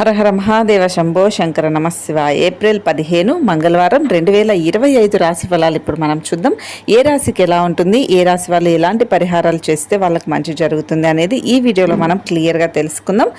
హరహర మహాదేవ శంభో శంకర నమశివ ఏప్రిల్ పదిహేను మంగళవారం రెండు వేల ఇరవై ఐదు రాశి ఫలాలు ఇప్పుడు మనం చూద్దాం. ఏ రాశికి ఎలా ఉంటుంది? ఏ రాశి వాళ్ళు ఎలాంటి పరిహారాలు చేస్తే వాళ్ళకి మంచి జరుగుతుంది అనేది ఈ వీడియోలో మనం క్లియర్గా తెలుసుకుందాం.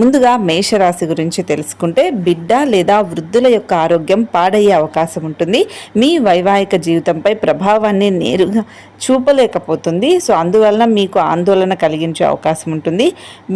ముందుగా మేషరాశి గురించి తెలుసుకుంటే బిడ్డ లేదా వృద్ధుల యొక్క ఆరోగ్యం పాడయ్యే అవకాశం ఉంటుంది. మీ వైవాహిక జీవితంపై ప్రభావాన్ని నేరుగా చూపలేకపోతుంది. సో అందువలన మీకు ఆందోళన కలిగించే అవకాశం ఉంటుంది.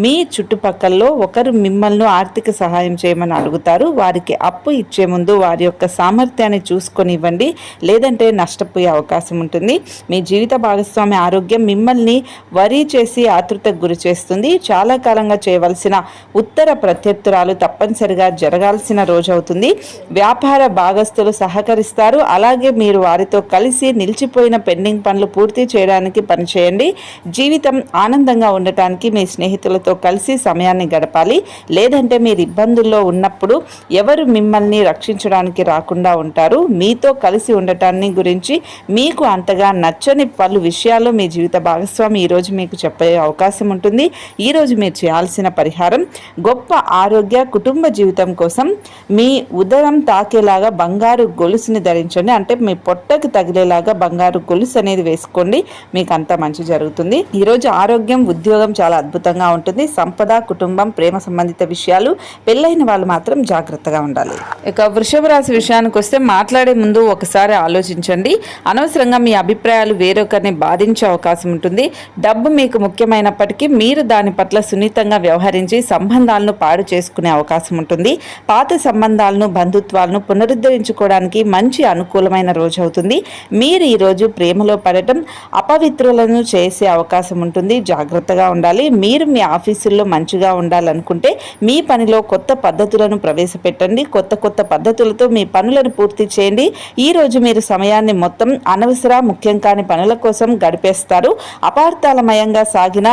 మీ చుట్టుపక్కల్లో ఒకరు మిమ్మల్ని ఆర్థిక సహాయం చేయమని అడుగుతారు. వారికి అప్పు ఇచ్చే ముందు వారి యొక్క సామర్థ్యాన్ని చూసుకొని ఇవ్వండి లేదంటే నష్టపోయే అవకాశం ఉంటుంది. మీ జీవిత భాగస్వామి ఆరోగ్యం మిమ్మల్ని వరీ చేసి ఆతృతకు గురి చేస్తుంది. చాలా కాలంగా చేయవలసిన ఉత్తర ప్రత్యర్థురాలు తప్పనిసరిగా జరగాల్సిన రోజు అవుతుంది. వ్యాపార భాగస్తులు సహకరిస్తారు. అలాగే మీరు వారితో కలిసి నిలిచిపోయిన పెండింగ్ పనులు పూర్తి చేయడానికి పనిచేయండి. జీవితం ఆనందంగా ఉండటానికి మీ స్నేహితులతో కలిసి సమయాన్ని గడపాలి. లేదంటే మీరు ఇబ్బందుల్లో ఉన్నప్పుడు ఎవరు మిమ్మల్ని రక్షించడానికి రాకుండా ఉంటారు? మీతో కలిసి ఉండటాన్ని గురించి మీకు అంతగా నచ్చని పలు విషయాలు మీ జీవిత భాగస్వామి ఈరోజు మీకు చెప్పే అవకాశం ఉంటుంది. ఈరోజు మీరు చేయాల్సిన పరిహారం గొప్ప ఆరోగ్య కుటుంబ జీవితం కోసం మీ ఉదరం తాకేలాగా బంగారు గొలుసుని ధరించండి. అంటే మీ పొట్టకు తగిలేలాగా బంగారు గొలుసు అనేది వేసుకోండి. మీకు అంత మంచి జరుగుతుంది. ఈరోజు ఆరోగ్యం ఉద్యోగం చాలా అద్భుతంగా ఉంటుంది. సంపద కుటుంబం ప్రేమ సంబంధిత విషయాలు పెళ్ళైన వాళ్ళు మాత్రం జాగ్రత్తగా ఉండాలి. ఇక వృషభ రాశి విషయానికి వస్తే మాట్లాడే ముందు ఒకసారి ఆలోచించండి. అనవసరంగా మీ అభిప్రాయాలు వేరొకరిని బాధించే అవకాశం ఉంటుంది. డబ్బు మీకు ముఖ్యమైనప్పటికీ మీరు దాని పట్ల సున్నితంగా వ్యవహరించి సంబంధాలను పాడు చేసుకునే అవకాశం ఉంటుంది. పాత సంబంధాలను బంధుత్వాలను పునరుద్ధరించుకోవడానికి మంచి అనుకూలమైన రోజు అవుతుంది. మీరు ఈరోజు ప్రేమలో పడటం అపవిత్రులను చేసే అవకాశం ఉంటుంది. జాగ్రత్తగా ఉండాలి. మీరు మీ ఆఫీసుల్లో మంచిగా ఉండాలనుకుంటే మీ పని పనిలో కొత్త పద్ధతులను ప్రవేశపెట్టండి. కొత్త కొత్త పద్ధతులతో మీ పనులను పూర్తి చేయండి. ఈ రోజు మీరు సమయాన్ని మొత్తం అనవసర ముఖ్యం కాని పనుల కోసం గడిపేస్తారు. అపార్థాలమయంగా సాగిన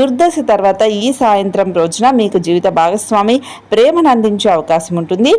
దుర్దశ తర్వాత ఈ సాయంత్రం రోజున మీకు జీవిత భాగస్వామి ప్రేమను అందించే అవకాశం ఉంటుంది.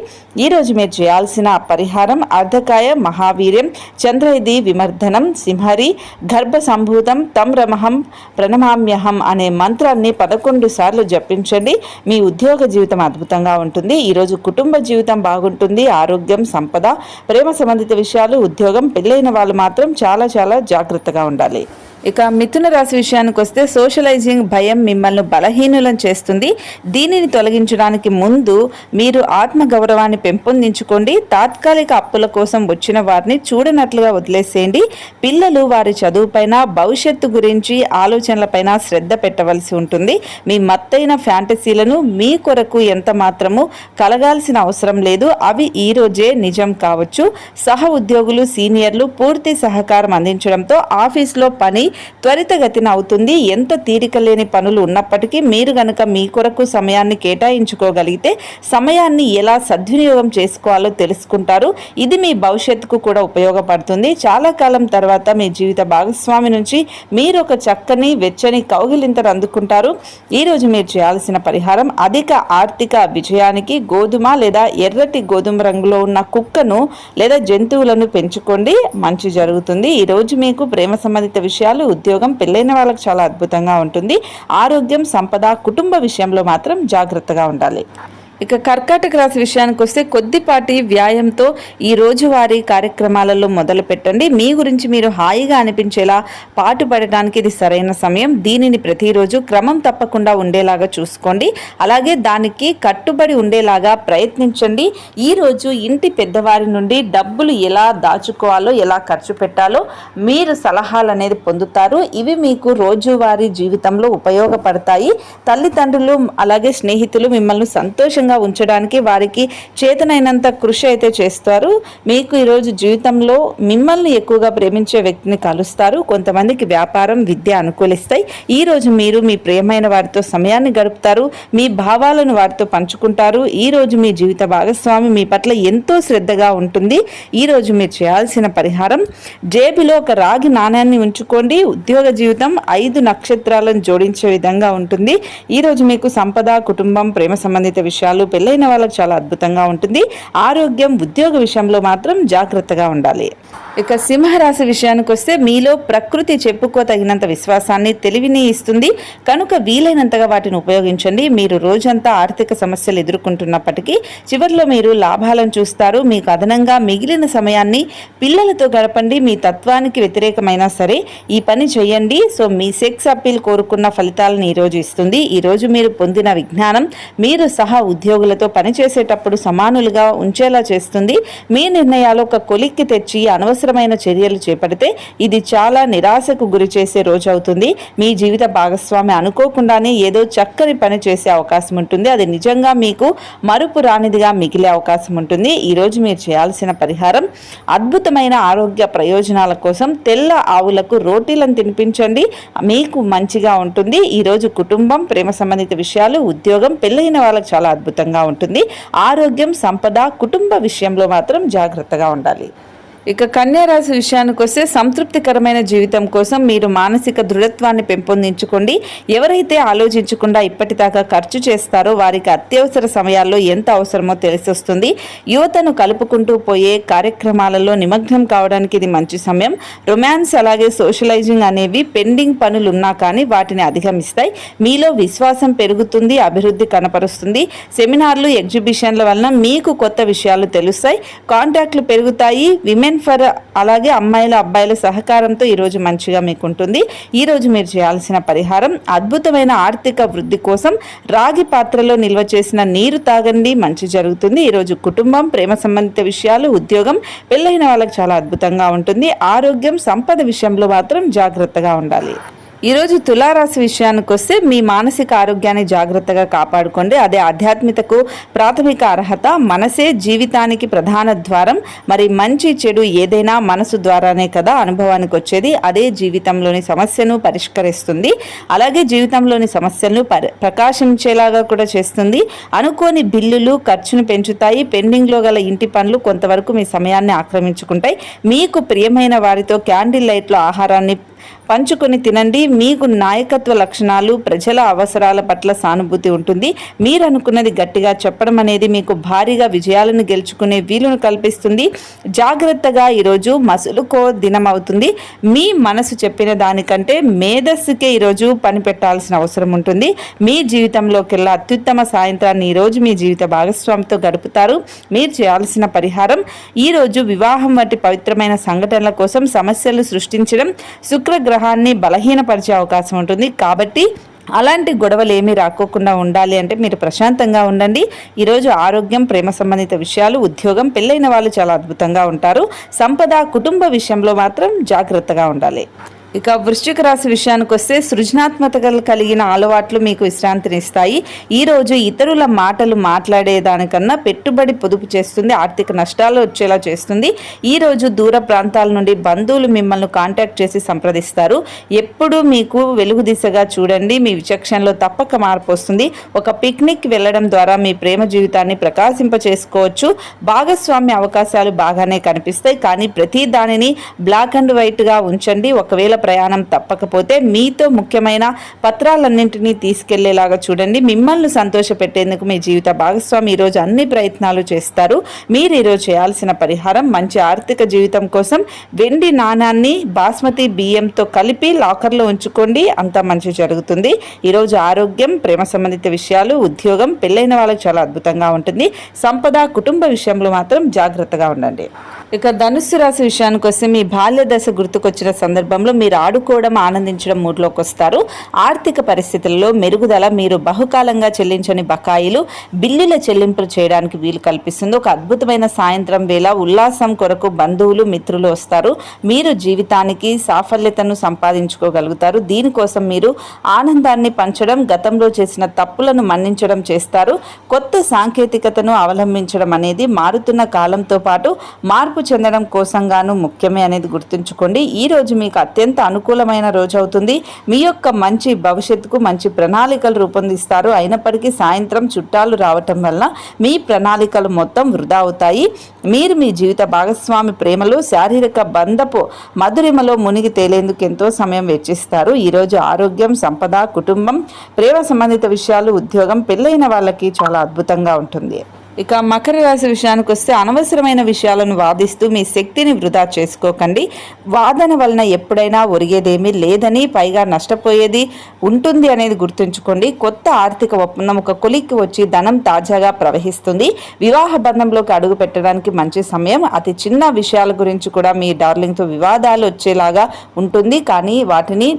ఈ రోజు మీరు చేయాల్సిన పరిహారం అర్ధకాయ మహావీర్యం చంద్రయది విమర్ధనం సింహరి గర్భ సంభూతం తమ్రమహం ప్రణమామ్యహం అనే మంత్రాన్ని పదకొండు సార్లు జపించండి. మీ ఉద్యోగ జీవితం అద్భుతంగా ఉంటుంది. ఈరోజు కుటుంబ జీవితం బాగుంటుంది. ఆరోగ్యం సంపద ప్రేమ సంబంధిత విషయాలు ఉద్యోగం పెళ్ళైన వాళ్ళు మాత్రం చాలా చాలా జాగ్రత్తగా ఉండాలి. ఇక మిథున రాశి విషయానికి వస్తే సోషలైజింగ్ భయం మిమ్మల్ని బలహీనులను చేస్తుంది. దీనిని తొలగించడానికి ముందు మీరు ఆత్మగౌరవాన్ని పెంపొందించుకోండి. తాత్కాలిక అప్పుల కోసం వచ్చిన వారిని చూడనట్లుగా వదిలేసేయండి. పిల్లలు వారి చదువుపైన భవిష్యత్తు గురించి ఆలోచనలపైన శ్రద్ధ పెట్టవలసి ఉంటుంది. మీ మత్తైన ఫ్యాంటసీలను మీ కొరకు ఎంత మాత్రము కలగాల్సిన అవసరం లేదు. అవి ఈ రోజే నిజం కావచ్చు. సహ ఉద్యోగులు సీనియర్లు పూర్తి సహకారం అందించడంతో ఆఫీస్లో పని త్వరితగతిన అవుతుంది. ఎంత తీరిక లేని పనులు ఉన్నప్పటికీ మీరు గనక మీ కొరకు సమయాన్ని కేటాయించుకోగలిగితే సమయాన్ని ఎలా సద్వినియోగం చేసుకోవాలో తెలుసుకుంటారు. ఇది మీ భవిష్యత్తుకు కూడా ఉపయోగపడుతుంది. చాలా కాలం తర్వాత మీ జీవిత భాగస్వామి నుంచి మీరు ఒక చక్కని వెచ్చని కౌగిలింతను అందుకుంటారు. ఈరోజు మీరు చేయాల్సిన పరిహారం అధిక ఆర్థిక విజయానికి గోధుమ లేదా ఎర్రటి గోధుమ రంగులో ఉన్న కుక్కను లేదా జంతువులను పెంచుకోండి. మంచి జరుగుతుంది. ఈరోజు మీకు ప్రేమ సంబంధిత విషయాలు ఉద్యోగం పెళ్ళైన వాళ్ళకి చాలా అద్భుతంగా ఉంటుంది. ఆరోగ్యం సంపద కుటుంబ విషయంలో మాత్రం జాగ్రత్తగా ఉండాలి. ఇక కర్కాటక రాశి విషయానికి వస్తే కొద్దిపాటి వ్యాయంతో ఈ రోజువారీ కార్యక్రమాలలో మొదలు పెట్టండి. మీ గురించి మీరు హాయిగా అనిపించేలా పాటుపడడానికి ఇది సరైన సమయం. దీనిని ప్రతిరోజు క్రమం తప్పకుండా ఉండేలాగా చూసుకోండి. అలాగే దానికి కట్టుబడి ఉండేలాగా ప్రయత్నించండి. ఈ రోజు ఇంటి పెద్దవారి నుండి డబ్బులు ఎలా దాచుకోవాలో ఎలా ఖర్చు పెట్టాలో మీరు సలహాలు అనేది పొందుతారు. ఇవి మీకు రోజువారీ జీవితంలో ఉపయోగపడతాయి. తల్లిదండ్రులు అలాగే స్నేహితులు మిమ్మల్ని సంతోషంగా ఆరోగ్యంగా ఉంచడానికి వారికి చేతనైనంత కృషి అయితే చేస్తారు. మీకు ఈరోజు జీవితంలో మిమ్మల్ని ఎక్కువగా ప్రేమించే వ్యక్తిని కలుస్తారు. కొంతమందికి వ్యాపారం విద్య అనుకూలిస్తాయి. ఈ రోజు మీరు మీ ప్రియమైన వారితో సమయాన్ని గడుపుతారు. మీ భావాలను వారితో పంచుకుంటారు. ఈ రోజు మీ జీవిత భాగస్వామి మీ పట్ల ఎంతో శ్రద్ధగా ఉంటుంది. ఈ రోజు మీరు చేయాల్సిన పరిహారం జేబులో ఒక రాగి నాణ్యాన్ని ఉంచుకోండి. ఉద్యోగ జీవితం ఐదు నక్షత్రాలను జోడించే విధంగా ఉంటుంది. ఈ రోజు మీకు సంపద కుటుంబం ప్రేమ సంబంధిత విషయాలు విషయాలు పెళ్ళైన వాళ్ళకి చాలా అద్భుతంగా ఉంటుంది. ఆరోగ్యం ఉద్యోగ విషయంలో మాత్రం జాగ్రత్తగా ఉండాలి. ఇక సింహరాశి విషయానికి వస్తే మీలో ప్రకృతి చెప్పుకోతగినంత విశ్వాసాన్ని తెలివిని ఇస్తుంది. కనుక వీలైనంతగా వాటిని ఉపయోగించండి. మీరు రోజంతా ఆర్థిక సమస్యలు ఎదుర్కొంటున్నప్పటికీ చివరిలో మీరు లాభాలను చూస్తారు. మీకు అదనంగా మిగిలిన సమయాన్ని పిల్లలతో గడపండి. మీ తత్వానికి వ్యతిరేకమైనా సరే ఈ పని చేయండి. సో మీ సెక్స్ అప్పీల్ కోరుకున్న ఫలితాలను ఈరోజు ఇస్తుంది. ఈరోజు మీరు పొందిన విజ్ఞానం మీరు సహా ఉద్యోగులతో పనిచేసేటప్పుడు సమానులుగా ఉంచేలా చేస్తుంది. మీ నిర్ణయాలు ఒక కొలిక్కి తెచ్చి అనవసరమైన చర్యలు చేపడితే ఇది చాలా నిరాశకు గురి చేసే రోజు అవుతుంది. మీ జీవిత భాగస్వామి అనుకోకుండానే ఏదో చక్కని పని చేసే అవకాశం ఉంటుంది. అది నిజంగా మీకు మరుపు రానిదిగా మిగిలే అవకాశం ఉంటుంది. ఈరోజు మీరు చేయాల్సిన పరిహారం అద్భుతమైన ఆరోగ్య ప్రయోజనాల కోసం తెల్ల ఆవులకు రోటీలను తినిపించండి. మీకు మంచిగా ఉంటుంది. ఈరోజు కుటుంబం ప్రేమ సంబంధిత విషయాలు ఉద్యోగం పెళ్ళైన వాళ్ళకి చాలా అద్భుతంగా ఉంటుంది. ఆరోగ్యం సంపద కుటుంబ విషయంలో మాత్రం జాగ్రత్తగా ఉండాలి. ఇక కన్యారాశి విషయానికి వస్తే సంతృప్తికరమైన జీవితం కోసం మీరు మానసిక దృఢత్వాన్ని పెంపొందించుకోండి. ఎవరైతే ఆలోచించకుండా ఇప్పటిదాకా ఖర్చు చేస్తారో వారికి అత్యవసర సమయాల్లో ఎంత అవసరమో తెలిసొస్తుంది యువతను కలుపుకుంటూ పోయే కార్యక్రమాలలో నిమగ్నం కావడానికి ఇది మంచి సమయం. రొమాన్స్ అలాగే సోషలైజింగ్ అనేవి పెండింగ్ పనులు ఉన్నా కానీ వాటిని అధిగమిస్తాయి. మీలో విశ్వాసం పెరుగుతుంది అభివృద్ధి కనపరుస్తుంది. సెమినార్లు ఎగ్జిబిషన్ల వలన మీకు కొత్త విషయాలు తెలుస్తాయి. కాంటాక్ట్లు పెరుగుతాయి. విమెన్ ఫర్ అలాగే అమ్మాయిల అబ్బాయిల సహకారంతో ఈరోజు మంచిగా మీకు ఉంటుంది ఈరోజు మీరు చేయాల్సిన పరిహారం అద్భుతమైన ఆర్థిక వృద్ధి కోసం రాగి పాత్రలో నిల్వ చేసిన నీరు తాగండి మంచి జరుగుతుంది. ఈరోజు కుటుంబం ప్రేమ సంబంధిత విషయాలు ఉద్యోగం పెళ్ళైన వాళ్ళకి చాలా అద్భుతంగా ఉంటుంది. ఆరోగ్యం సంపద విషయంలో మాత్రం జాగ్రత్తగా ఉండాలి. ఈరోజు తులారాశి విషయానికి వస్తే మీ మానసిక ఆరోగ్యాన్ని జాగ్రత్తగా కాపాడుకోండి. అదే ఆధ్యాత్మికతకు ప్రాథమిక అర్హత మనసే జీవితానికి ప్రధాన ద్వారం. మరి మంచి చెడు ఏదైనా మనసు ద్వారానే కదా అనుభవానికి వచ్చేది. అదే జీవితంలోని సమస్యను పరిష్కరిస్తుంది. అలాగే జీవితంలోని సమస్యలను ప్రకాశించేలాగా కూడా చేస్తుంది. అనుకోని బిల్లులు ఖర్చును పెంచుతాయి. పెండింగ్లో గల ఇంటి పనులు కొంతవరకు మీ సమయాన్ని ఆక్రమించుకుంటాయి. మీకు ప్రియమైన వారితో క్యాండిల్ లైట్లో ఆహారాన్ని పంచుకొని తినండి. మీకు నాయకత్వ లక్షణాలు ప్రజల అవసరాల పట్ల సానుభూతి ఉంటుంది. మీరు అనుకున్నది గట్టిగా చెప్పడం అనేది మీకు భారీగా విజయాలను గెలుచుకునే వీలును కల్పిస్తుంది. జాగ్రత్తగా ఈరోజు మసులుకో దినం అవుతుంది మీ మనసు చెప్పిన దానికంటే మేధస్సుకే ఈరోజు పని పెట్టాల్సిన అవసరం ఉంటుంది. మీ జీవితంలోకెల్లా అత్యుత్తమ సాయంత్రాన్ని ఈరోజు మీ జీవిత భాగస్వామితో గడుపుతారు. మీరు చేయాల్సిన పరిహారం ఈరోజు వివాహం వంటి పవిత్రమైన సంఘటనల కోసం సమస్యలు సృష్టించడం గ్రహాన్ని బలహీనపరిచే అవకాశం ఉంటుంది. కాబట్టి అలాంటి గొడవలు ఏమీ రాకోకుండా ఉండాలి అంటే మీరు ప్రశాంతంగా ఉండండి. ఈరోజు ఆరోగ్యం ప్రేమ సంబంధిత విషయాలు ఉద్యోగం పెళ్ళైన వాళ్ళు చాలా అద్భుతంగా ఉంటారు. సంపద కుటుంబ విషయంలో మాత్రం జాగ్రత్తగా ఉండాలి. ఇక వృశ్చిక రాశి విషయానికి వస్తే సృజనాత్మకతలు కలిగిన అలవాట్లు మీకు విశ్రాంతినిస్తాయి ఈరోజు ఇతరుల మాటలు మాట్లాడేదానికన్నా పెట్టుబడి పొదుపు చేస్తుంది ఆర్థిక నష్టాలు వచ్చేలా చేస్తుంది. ఈరోజు దూర ప్రాంతాల నుండి బంధువులు మిమ్మల్ని కాంటాక్ట్ చేసి సంప్రదిస్తారు. ఎప్పుడూ మీకు వెలుగు దిశగా చూడండి మీ విచక్షణలో తప్పక మార్పు వస్తుంది. ఒక పిక్నిక్ వెళ్ళడం ద్వారా మీ ప్రేమ జీవితాన్ని ప్రకాశింప చేసుకోవచ్చు. భాగస్వామ్య అవకాశాలు బాగానే కనిపిస్తాయి కానీ ప్రతి దానిని బ్లాక్ అండ్ వైట్గా ఉంచండి. ఒకవేళ ప్రయాణం తప్పకపోతే మీతో ముఖ్యమైన పత్రాలన్నింటినీ తీసుకెళ్ళేలాగా చూడండి. మిమ్మల్ని సంతోషపెట్టేందుకు మీ జీవిత భాగస్వామి ఈరోజు అన్ని ప్రయత్నాలు చేస్తారు. మీరు ఈరోజు చేయాల్సిన పరిహారం మంచి ఆర్థిక జీవితం కోసం వెండి నాణాన్ని బాస్మతి బియ్యంతో కలిపి లాకర్లో ఉంచుకోండి. అంతా మంచి జరుగుతుంది. ఈరోజు ఆరోగ్యం ప్రేమ సంబంధిత విషయాలు ఉద్యోగం పెళ్ళైన వాళ్ళకి చాలా అద్భుతంగా ఉంటుంది. సంపద కుటుంబ విషయంలో మాత్రం జాగ్రత్తగా ఉండండి. ఇక ధనుస్సు రాశి విషయానికి వస్తే మీ బాల్య దశ గుర్తుకొచ్చిన సందర్భంలో మీరు ఆడుకోవడం ఆనందించడం మూడ్లోకి వస్తారు. ఆర్థిక పరిస్థితుల్లో మెరుగుదల మీరు బహుకాలంగా చెల్లించని బకాయిలు బిల్లుల చెల్లింపులు చేయడానికి వీలు కల్పిస్తుంది. ఒక అద్భుతమైన సాయంత్రం వేళ ఉల్లాసం కొరకు బంధువులు మిత్రులు వస్తారు. మీరు జీవితానికి సాఫల్యతను సంపాదించుకోగలుగుతారు. దీనికోసం మీరు ఆనందాన్ని పంచడం గతంలో చేసిన తప్పులను మన్నించడం చేస్తారు. కొత్త సాంకేతికతను అవలంబించడం అనేది మారుతున్న కాలంతో పాటు మార్పు చెందడం కోసంగాను ముఖ్యమే అనేది గుర్తుంచుకోండి. ఈ రోజు మీకు అత్యంత అనుకూలమైన రోజు అవుతుంది. మీ యొక్క మంచి భవిష్యత్తుకు మంచి ప్రణాళికలు రూపొందిస్తారు. అయినప్పటికీ సాయంత్రం చుట్టాలు రావటం వల్ల మీ ప్రణాళికలు మొత్తం వృధా అవుతాయి. మీరు మీ జీవిత భాగస్వామి ప్రేమలో శారీరక బంధపు మధురిమలో మునిగి తేలేందుకు ఎంతో సమయం వెచ్చిస్తారు ఈరోజు ఆరోగ్యం సంపద కుటుంబం ప్రేమ సంబంధిత విషయాలు ఉద్యోగం పెళ్ళైన వాళ్ళకి చాలా అద్భుతంగా ఉంటుంది. ఇక మకర రాశి విషయానికి వస్తే అనవసరమైన విషయాలను వాదిస్తూ మీ శక్తిని వృధా చేసుకోకండి. వాదన వలన ఎప్పుడైనా ఒరిగేదేమీ లేదని పైగా నష్టపోయేది ఉంటుంది అనేది గుర్తుంచుకోండి. కొత్త ఆర్థిక ఒప్పందం ఒక కొలిక్కి వచ్చి ధనం తాజాగా ప్రవహిస్తుంది. వివాహ బంధంలోకి అడుగు పెట్టడానికి మంచి సమయం. అతి చిన్న విషయాల గురించి కూడా మీ డార్లింగ్తో వివాదాలు వచ్చేలాగా ఉంటుంది. కానీ వాటిని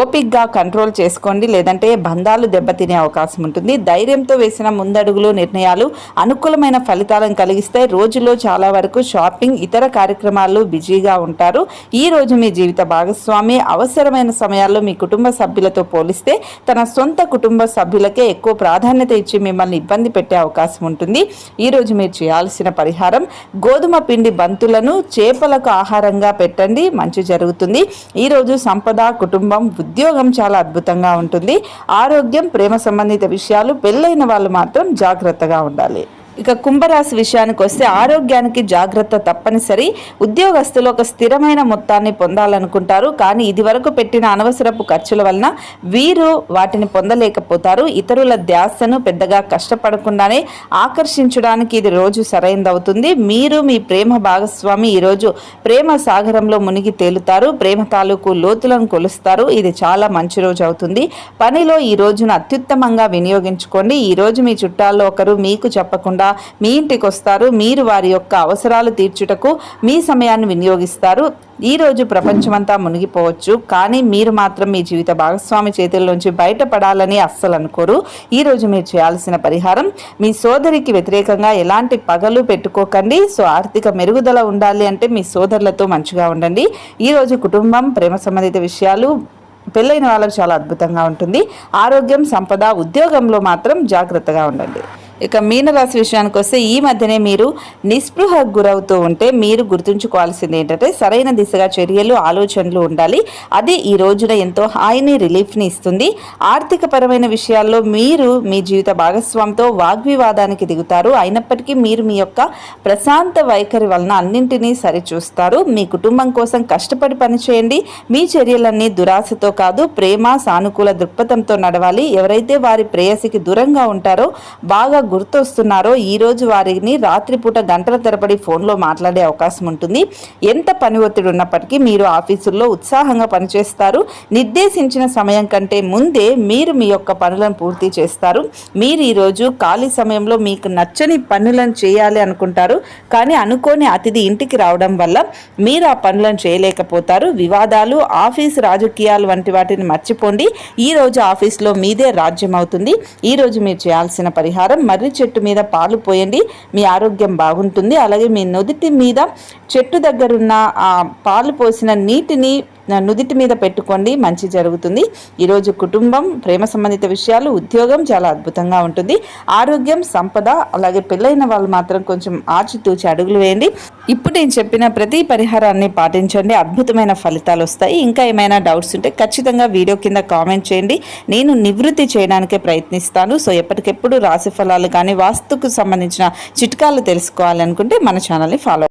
ఓపిక్గా కంట్రోల్ చేసుకోండి లేదంటే బంధాలు దెబ్బతినే అవకాశం ఉంటుంది. ధైర్యంతో వేసిన ముందడుగులు నిర్ణయాలు అనుకూలమైన ఫలితాలను కలిగిస్తాయి రోజులో చాలా వరకు షాపింగ్ ఇతర కార్యక్రమాల్లో బిజీగా ఉంటారు. ఈ రోజు మీ జీవిత భాగస్వామి అవసరమైన సమయాల్లో మీ కుటుంబ సభ్యులతో పోలిస్తే తన సొంత కుటుంబ సభ్యులకే ఎక్కువ ప్రాధాన్యత ఇచ్చి మిమ్మల్ని ఇబ్బంది పెట్టే అవకాశం ఉంటుంది. ఈ రోజు మీరు చేయాల్సిన పరిహారం గోధుమ పిండి బంతులను చేపలకు ఆహారంగా పెట్టండి మంచి జరుగుతుంది. ఈ రోజు సంపద కుటుంబం ఉద్యోగం చాలా అద్భుతంగా ఉంటుంది. ఆరోగ్యం ప్రేమ సంబంధిత విషయాలు పెళ్ళైన వాళ్ళు మాత్రం జాగ్రత్తగా ఉండాలి. ఇక కుంభరాశి విషయానికి వస్తే ఆరోగ్యానికి జాగ్రత్త తప్పనిసరి. ఉద్యోగస్తులు ఒక స్థిరమైన మొత్తాన్ని పొందాలనుకుంటారు. కానీ ఇది వరకు పెట్టిన అనవసరపు ఖర్చుల వలన వీరు వాటిని పొందలేకపోతారు. ఇతరుల ధ్యాసను పెద్దగా కష్టపడకుండానే ఆకర్షించడానికి ఇది రోజు సరైనదవుతుంది మీరు మీ ప్రేమ భాగస్వామి ఈరోజు ప్రేమ సాగరంలో మునిగి తేలుతారు. ప్రేమ తాలూకు లోతులను కొలుస్తారు. ఇది చాలా మంచి రోజు అవుతుంది. పనిలో ఈ రోజును అత్యుత్తమంగా వినియోగించుకోండి. ఈ రోజు మీ చుట్టాల్లో ఒకరు మీకు చెప్పకుండా మీ ఇంటికి వస్తారు. మీరు వారి యొక్క అవసరాలు తీర్చుటకు మీ సమయాన్ని వినియోగిస్తారు. ఈ రోజు ప్రపంచమంతా మునిగిపోవచ్చు. కానీ మీరు మాత్రం మీ జీవిత భాగస్వామి చేతుల్లోంచి బయటపడాలని అస్సలు అనుకోరు. ఈ రోజు మీరు చేయాల్సిన పరిహారం మీ సోదరికి వ్యతిరేకంగా ఎలాంటి పగలు పెట్టుకోకండి. సో ఆర్థిక మెరుగుదల ఉండాలి అంటే మీ సోదరులతో మంచిగా ఉండండి. ఈ రోజు కుటుంబం ప్రేమ సంబంధిత విషయాలు పెళ్ళైన వాళ్ళకు చాలా అద్భుతంగా ఉంటుంది. ఆరోగ్యం సంపద ఉద్యోగంలో మాత్రం జాగ్రత్తగా ఉండండి. ఇక మీనరాశి విషయానికి వస్తే ఈ మధ్యనే మీరు నిస్పృహ గురవుతూ ఉంటే మీరు గుర్తుంచుకోవాల్సింది ఏంటంటే సరైన దిశగా చర్యలు ఆలోచనలు ఉండాలి. అది ఈ రోజున ఎంతో హాయిని రిలీఫ్ని ఇస్తుంది. ఆర్థిక పరమైన విషయాల్లో మీరు మీ జీవిత భాగస్వామితో వాగ్వివాదానికి దిగుతారు. అయినప్పటికీ మీరు మీ యొక్క ప్రశాంత వైఖరి వలన అన్నింటినీ సరిచూస్తారు. మీ కుటుంబం కోసం కష్టపడి పనిచేయండి. మీ చర్యలన్నీ దురాశతో కాదు ప్రేమ సానుకూల దృక్పథంతో నడవాలి. ఎవరైతే వారి ప్రేయసికి దూరంగా ఉంటారో బాగా గుర్తొస్తున్నారో ఈరోజు వారిని రాత్రిపూట గంటల తరబడి ఫోన్లో మాట్లాడే అవకాశం ఉంటుంది. ఎంత పని ఒత్తిడి ఉన్నప్పటికీ మీరు ఆఫీసుల్లో ఉత్సాహంగా పనిచేస్తారు. నిర్దేశించిన సమయం కంటే ముందే మీరు మీ యొక్క పనులను పూర్తి చేస్తారు. మీరు ఈరోజు ఖాళీ సమయంలో మీకు నచ్చని పనులను చేయాలి అనుకుంటారు. కానీ అనుకోని అతిథి ఇంటికి రావడం వల్ల మీరు ఆ పనులను చేయలేకపోతారు. వివాదాలు ఆఫీస్ రాజకీయాలు వంటి వాటిని మర్చిపోండి. ఈ రోజు ఆఫీస్లో మీదే రాజ్యం అవుతుంది ఈ రోజు మీరు చేయాల్సిన పరిహారం మర్రి చెట్టు మీద పాలు పోయండి. మీ ఆరోగ్యం బాగుంటుంది. అలాగే మీ నుదుటి మీద చెట్టు దగ్గరున్న ఆ పాలు పోసిన నీటిని నుదిటి మీద పెట్టుకోండి మంచి జరుగుతుంది. ఈరోజు కుటుంబం ప్రేమ సంబంధిత విషయాలు ఉద్యోగం చాలా అద్భుతంగా ఉంటుంది. ఆరోగ్యం సంపద అలాగే పెళ్ళైన వాళ్ళు మాత్రం కొంచెం ఆచితూచి అడుగులు వేయండి. ఇప్పుడు నేను చెప్పిన ప్రతి పరిహారాన్ని పాటించండి. అద్భుతమైన ఫలితాలు వస్తాయి. ఇంకా ఏమైనా డౌట్స్ ఉంటే ఖచ్చితంగా వీడియో కింద కామెంట్ చేయండి. నేను నివృత్తి చేయడానికే ప్రయత్నిస్తాను. సో ఎప్పటికెప్పుడు రాశి ఫలాలు కానీ వాస్తుకు సంబంధించిన చిట్కాలు తెలుసుకోవాలనుకుంటే మన ఛానల్ని ఫాలో